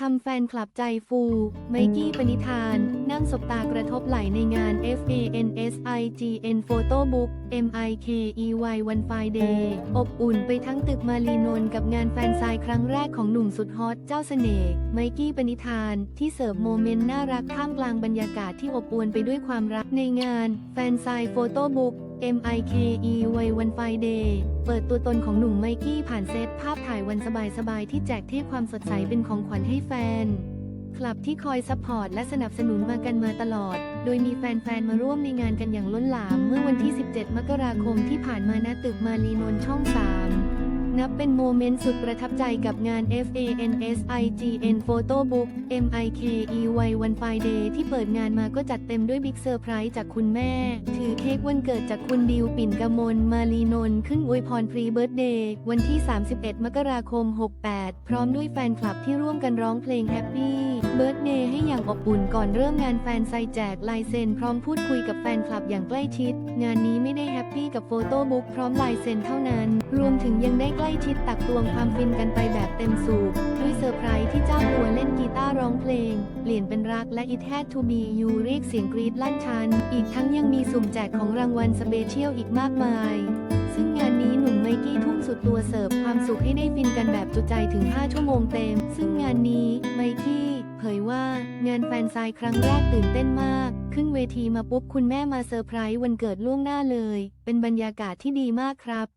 ทำแฟนคลับใจฟู ไมกี้ปณิธาน นั่งสบตากระทบไหลในงาน FANSIGN Photo Book MIKEY One Friday อบอุ่นไปทั้งตึกมารีนนกับงานแฟนไซน์ครั้งแรกของหนุ่มสุดฮอตเจ้าเสน่ห์ไมกี้ปณิธานที่เสิร์ฟโมเมนต์น่ารักท่ามกลางบรรยากาศที่อบอวลไปด้วยความรักในงาน แฟนไซน์โฟโต้บุ๊ก MIKE วัยวันไฟเดย์เปิดตัวตนของหนุ่มไมกี้ผ่านเซตภาพถ่ายวันสบายๆ ที่แจกเทพความสดใสเป็นของขวัญให้แฟน คลับที่คอยซัพพอร์ตและสนับสนุนมากันมาตลอด โดยมีแฟนๆ มาร่วมในงานกันอย่างล้นหลาม เมื่อวันที่ 17 มกราคมที่ผ่านมาณตึกมารีนนท์ช่อง 3 นับเป็นโมเมนต์สุดประทับใจกับงาน FANSIGN Photo Book MIKE วัยวันไฟเดย์ที่เปิดงานมาก็จัดเต็มด้วยบิ๊กเซอร์ไพรส์จากคุณแม่ ถือเค้กวันเกิดจากคุณดิวปิ่นกมลมาลีนนท์ขึ้นอวยพรพรีเบิร์ดเดย์วันที่ 31 มกราคม 68 พร้อมด้วยแฟนคลับที่ร่วมกันร้องเพลงแฮปปี้เบิร์ดเดย์ให้อย่างอบอุ่นก่อนเริ่มงานแฟนไซแจกลายเซ็นพร้อมพูดคุยกับแฟนคลับอย่างใกล้ชิด งานนี้ไม่ได้แฮปปี้กับโฟโต้บุ๊กพร้อมลายเซ็นเท่านั้น รวมถึงยังได้ใกล้ล้ชิดตักตวงความฟินกันไปแบบเต็มสูบ ด้วยเซอร์ไพรส์ที่เจ้าตัวเล่นกีตาร์ร้องเพลง เปลี่ยนเป็นรักและ It Had to Be You เรียกเสียงกรี๊ดลั่นชัน อีกทั้งยังมีสุ่มแจกของรางวัลสเปเชียลอีกมากมาย ซึ่งงานนี้หนุ่มไมกี้ทุ่มสุดตัวเสิร์ฟความสุขให้ได้ฟินกันแบบจุใจถึง 5 ชั่วโมงเต็ม ซึ่งงานนี้ไมกี้เผยว่างานแฟนไซน์ครั้งแรกตื่นเต้นมากขึ้นเวทีมาปุ๊บคุณแม่มาเซอร์ไพรส์วันเกิดล่วงหน้าเลย เป็นบรรยากาศที่ดีมากครับ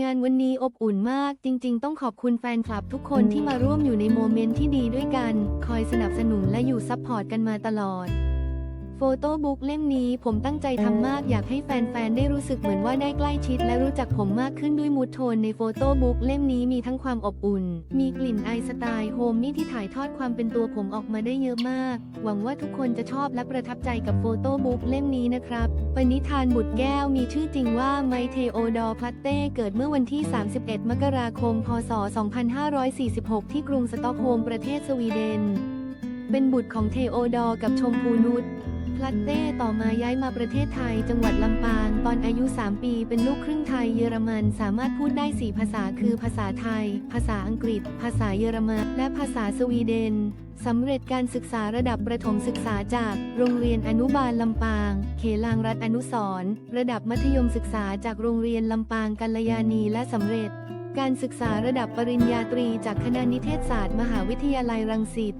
งานวันนี้อบอุ่นมากจริง ๆ ต้องขอบคุณแฟนคลับทุกคนที่มาร่วมอยู่ในโมเมนต์ที่ดีด้วยกัน คอยสนับสนุนและอยู่ซัพพอร์ตกันมาตลอด โฟโต้บุ๊กเล่มนี้ผมตั้งใจทำมากอยากให้แฟนๆ ได้รู้สึกเหมือนว่าได้ใกล้ชิดและรู้จักผมมากขึ้นด้วยมูดโทนในโฟโต้บุ๊กเล่มนี้มีทั้งความอบอุ่น มีกลิ่นไอสไตล์โฮมนี่ที่ถ่ายทอดความเป็นตัวผมออกมาได้เยอะมาก หวังว่าทุกคนจะชอบและประทับใจกับโฟโต้บุ๊กเล่มนี้นะครับปณิธานบุตรแก้วมีชื่อจริงว่าไมเทโอดอร์พลัตเต้เกิดเมื่อวันที่ 31 มกราคม พศ 2546 ที่กรุงสตอกโฮล์มประเทศสวีเดน เป็นบุตรของเทโอดอร์กับชมพูนุช พลัตเต้ต่อมาย้ายมาประเทศไทย จังหวัดลำปาง ตอนอายุ 3 ปี เป็นลูกครึ่งไทยเยอรมัน สามารถพูดได้ 4 ภาษาคือภาษาไทย ภาษาอังกฤษ ภาษาเยอรมัน และภาษาสวีเดนสำเร็จการศึกษาระดับประถมศึกษาจาก โรงเรียนอนุบาลลำปาง เขลางรัฐอนุสร์ระดับมัธยมศึกษาจากโรงเรียนลำปางกัลยาณีและสำเร็จ การศึกษาระดับปริญญาตรีจากคณะนิเทศศาสตร์ มหาวิทยาลัยรังสิต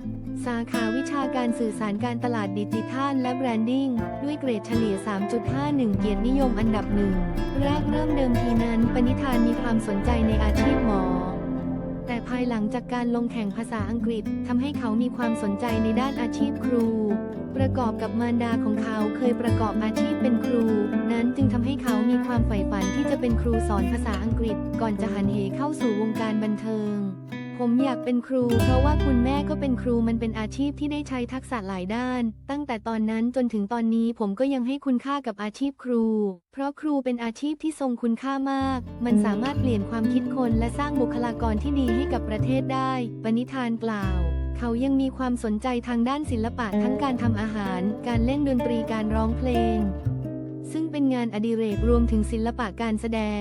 สาขาวิชาการสื่อสารการตลาดดิจิทัลและแบรนดิ้งด้วยเกรดเฉลี่ย 3.51 เกียรตินิยมอันดับหนึ่งแรกเริ่มเดิมทีนั้น ปณิธานมีความสนใจในอาชีพหมอ แต่ภายหลังจากการลงแข่งภาษาอังกฤษทำให้เขามีความสนใจในด้านอาชีพครู ประกอบกับมารดาของเขาเคยประกอบอาชีพเป็นครู นั้นจึงทำให้เขามีความใฝ่ฝันที่จะเป็นครูสอนภาษาอังกฤษ ก่อนจะหันเหเข้าสู่วงการบันเทิง ผมอยากเป็นครู เพราะว่าคุณแม่ก็เป็นครูมันเป็นอาชีพที่ได้ใช้ทักษะหลายด้าน ตั้งแต่ตอนนั้นจนถึงตอนนี้ผมก็ยังให้คุณค่ากับอาชีพครู เพราะครูเป็นอาชีพที่ทรงคุณค่ามาก มันสามารถเปลี่ยนความคิดคนและสร้างบุคลากรที่ดีให้กับประเทศได้ ปณิธานกล่าวเขายังมีความสนใจทางด้านศิลปะทั้งการทำอาหาร การเล่นดนตรีการร้องเพลง ซึ่งเป็นงานอดิเรกรวมถึงศิลปะการแสดง